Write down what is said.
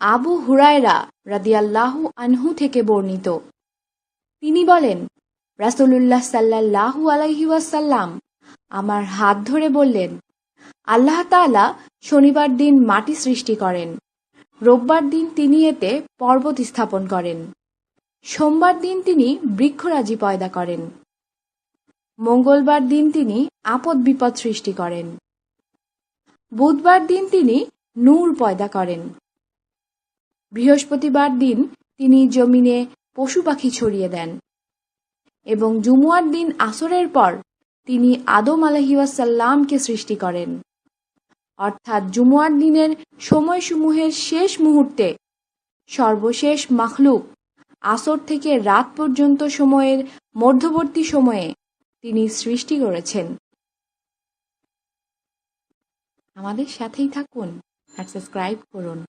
আবু হুরায়রা রাদিয়াল্লাহু আনহু থেকে বর্ণিত। তিনি বলেন, রাসূলুল্লাহ সাল্লাল্লাহু আলাইহি ওয়াসাল্লাম আমার হাত ধরে বললেন, আল্লাহ তাআলা শনিবার দিন মাটি সৃষ্টি করেন, রোববার দিন তিনি এতে পর্বত স্থাপন করেন, সোমবার দিন তিনি বৃক্ষরাজি পয়দা করেন, মঙ্গলবার দিন তিনি আপদ বিপদ সৃষ্টি করেন, বুধবার দিন তিনি নূর পয়দা করেন। বৃহস্পতিবার দিন তিনি জমিনে পশু পাখি ছড়িয়ে দেন এবং জুমুয়ার দিন আসরের পর তিনি আদম আলহিউসাল্লামকে সৃষ্টি করেন। অর্থাৎ জুমুয়ার দিনের সময়সমূহের শেষ মুহূর্তে সর্বশেষ মাখলুক আসর থেকে রাত পর্যন্ত সময়ের মধ্যবর্তী সময়ে তিনি সৃষ্টি করেছেন। আমাদের সাথেই থাকুন আর সাবস্ক্রাইব করুন।